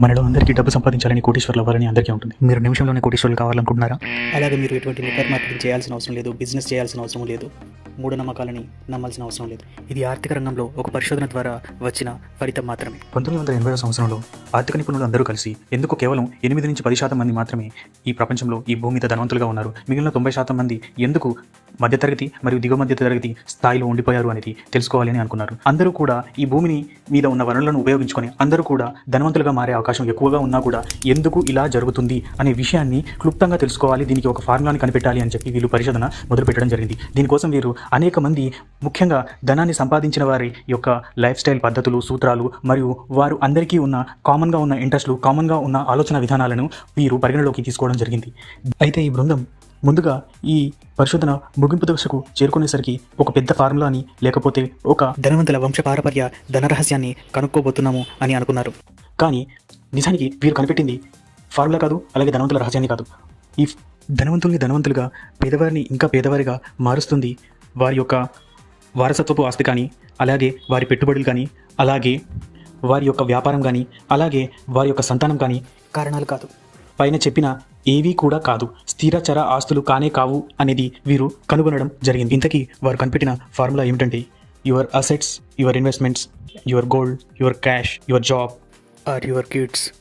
మనలో అందరికీ డబ్బు సంపాదించాలని కోటీశ్వర్లు అవ్వాలని అందరికీ ఉంటుంది. మీరు నిమిషంలోనే కోటీశ్వర్లు కావాలనుకుంటున్నారా? అలాగే మీరు ఎటువంటి నెట్వర్క్ మార్కెటింగ్ చేయాల్సిన అవసరం లేదు బిజినెస్ చేయాల్సిన అవసరం లేదు. మూఢనమ్మకాలని నమ్మాల్సిన అవసరం లేదు. ఇది ఆర్థిక రంగంలో ఒక పరిశోధన ద్వారా వచ్చిన ఫలితం మాత్రమే. పంతొమ్మిది వందల ఎనభై సంవత్సరంలో ఆర్థిక నిపుణులు అందరూ కలిసి ఎందుకు కేవలం ఎనిమిది నుంచి పది శాతం మంది మాత్రమే ఈ ప్రపంచంలో ఈ భూమి మీద ధనవంతులుగా ఉన్నారు? మిగిలిన తొంభై శాతం మంది ఎందుకు మధ్యతరగతి మరియు దిగువ మధ్య తరగతి స్థాయిలో ఉండిపోయారు అనేది తెలుసుకోవాలని అనుకున్నారు. అందరూ కూడా ఈ భూమిని మీద ఉన్న వనరులను ఉపయోగించుకొని అందరూ కూడా ధనవంతులుగా మారే అవకాశం ఎక్కువగా ఉన్నా కూడా ఎందుకు ఇలా జరుగుతుంది అనే విషయాన్ని క్లుప్తంగా తెలుసుకోవాలి దీనికి ఒక ఫార్ములాని కనిపెట్టాలి అని చెప్పి వీళ్ళు పరిశోధన మొదలుపెట్టడం జరిగింది. దీనికోసం వీరు అనేక మంది ముఖ్యంగా ధనాన్ని సంపాదించిన వారి యొక్క లైఫ్ స్టైల్ పద్ధతులు సూత్రాలు మరియు వారు అందరికీ ఉన్న కామన్గా ఉన్న ఇంట్రెస్ట్లు కామన్గా ఉన్న ఆలోచన విధానాలను వీరు పరిగణలోకి తీసుకోవడం జరిగింది. అయితే ఈ బృందం ముందుగా ఈ పరిశోధన ముగింపు దశకు చేరుకునేసరికి ఒక పెద్ద ఫార్ములాని లేకపోతే ఒక ధనవంతుల వంశపారపర్య ధన రహస్యాన్ని కనుక్కోబోతున్నాము అని అనుకున్నారు. కానీ నిజానికి వీరు కనిపెట్టింది ఫార్ములా కాదు అలాగే ధనవంతుల రహస్యాన్ని కాదు. ఈ ధనవంతుల్ని ధనవంతులుగా పేదవారిని ఇంకా పేదవారిగా మారుస్తుంది వారి యొక్క వారసత్వపు ఆస్తి కానీ అలాగే వారి పెట్టుబడులు కానీ అలాగే వారి యొక్క వ్యాపారం కానీ అలాగే వారి యొక్క సంతానం కానీ కారణాలు కాదు. పైన చెప్పిన ఏవీ కూడా కాదు. స్థిరచర ఆస్తులు కానే కావు అనేది వీరు కనుగొనడం జరిగింది. ఇంతకీ వారు కనిపెట్టిన ఫార్ములా ఏమిటంటే your assets your investments your gold your cash your job or your kids.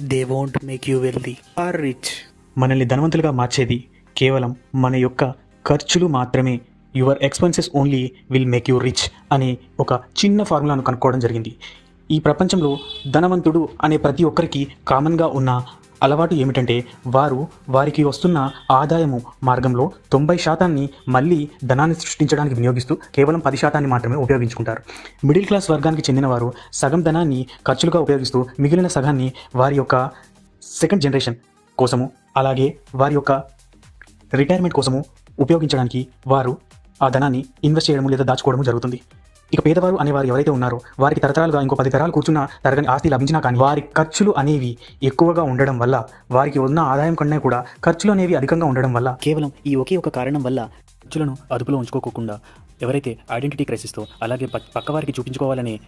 They won't make you wealthy. Or rich. మనల్ని ధనవంతులుగా మార్చేది కేవలం మన యొక్క ఖర్చులు మాత్రమే. Your expenses only will make you rich అనే ఒక చిన్న ఫార్ములాను కనుక్కోవడం జరిగింది. ఈ ప్రపంచంలో ధనవంతుడు అనే ప్రతి ఒక్కరికి కామన్గా ఉన్న అలవాటు ఏమిటంటే వారు వారికి వస్తున్న ఆదాయము మార్గంలో తొంభై శాతాన్ని మళ్ళీ ధనాన్ని సృష్టించడానికి వినియోగిస్తూ కేవలం పది శాతాన్ని మాత్రమే ఉపయోగించుకుంటారు. మిడిల్ క్లాస్ వర్గానికి చెందిన వారు సగం ధనాన్ని ఖర్చులుగా ఉపయోగిస్తూ మిగిలిన సగాన్ని వారి యొక్క సెకండ్ జనరేషన్ కోసము అలాగే వారి యొక్క రిటైర్మెంట్ కోసము ఉపయోగించడానికి వారు ఆ ధనాన్ని ఇన్వెస్ట్ చేయడము లేదా దాచుకోవడము జరుగుతుంది. ఇక పేదవారు అనేవారు ఎవరైతే ఉన్నారో వారికి తరతరాలుగా ఇంకో పది తరాలు కూర్చున్న తరగని ఆస్తి లభించినా కానీ వారి ఖర్చులు అనేవి ఎక్కువగా ఉండడం వల్ల వారికి ఉన్న ఆదాయం కన్నా కూడా ఖర్చులు అనేవి అధికంగా ఉండడం వల్ల కేవలం ఈ ఒకే ఒక కారణం వల్ల ఖర్చులను అదుపులో ఉంచుకోకుండా ఎవరైతే ఐడెంటిటీ క్రైసిస్తో అలాగే పక్కవారికి చూపించుకోవాలనే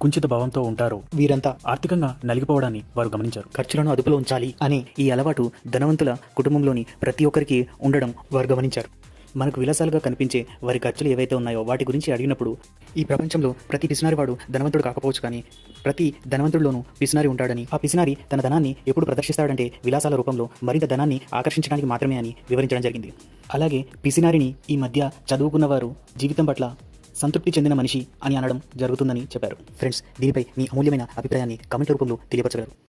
కుంచిత భావంతో ఉంటారో వీరంతా ఆర్థికంగా నలిగిపోవడాన్ని వారు గమనించారు. ఖర్చులను అదుపులో ఉంచాలి అనే ఈ అలవాటు ధనవంతుల కుటుంబంలోని ప్రతి ఒక్కరికి ఉండడం వారు గమనించారు. మనకు విలాసాలుగా కనిపించే వారి ఖర్చులు ఏవైతే ఉన్నాయో వాటి గురించి అడిగినప్పుడు ఈ ప్రపంచంలో ప్రతి పిసినారివాడు ధనవంతుడు కాకపోవచ్చు కానీ ప్రతి ధనవంతుడిలోనూ పిసినారి ఉంటాడని ఆ పిసినారి తన ధనాన్ని ఎప్పుడు ప్రదర్శిస్తాడంటే విలాసాల రూపంలో మరింత ధనాన్ని ఆకర్షించడానికి మాత్రమే అని వివరించడం జరిగింది. అలాగే పిసినారిని ఈ మధ్య చదువుకున్న వారు జీవితం పట్ల సంతృప్తి చెందిన మనిషి అని అనడం జరుగుతుందని చెప్పారు. ఫ్రెండ్స్ దీనిపై మీ అమూల్యమైన అభిప్రాయాన్ని కమెంట్ రూపంలో తెలియపరచగలరు.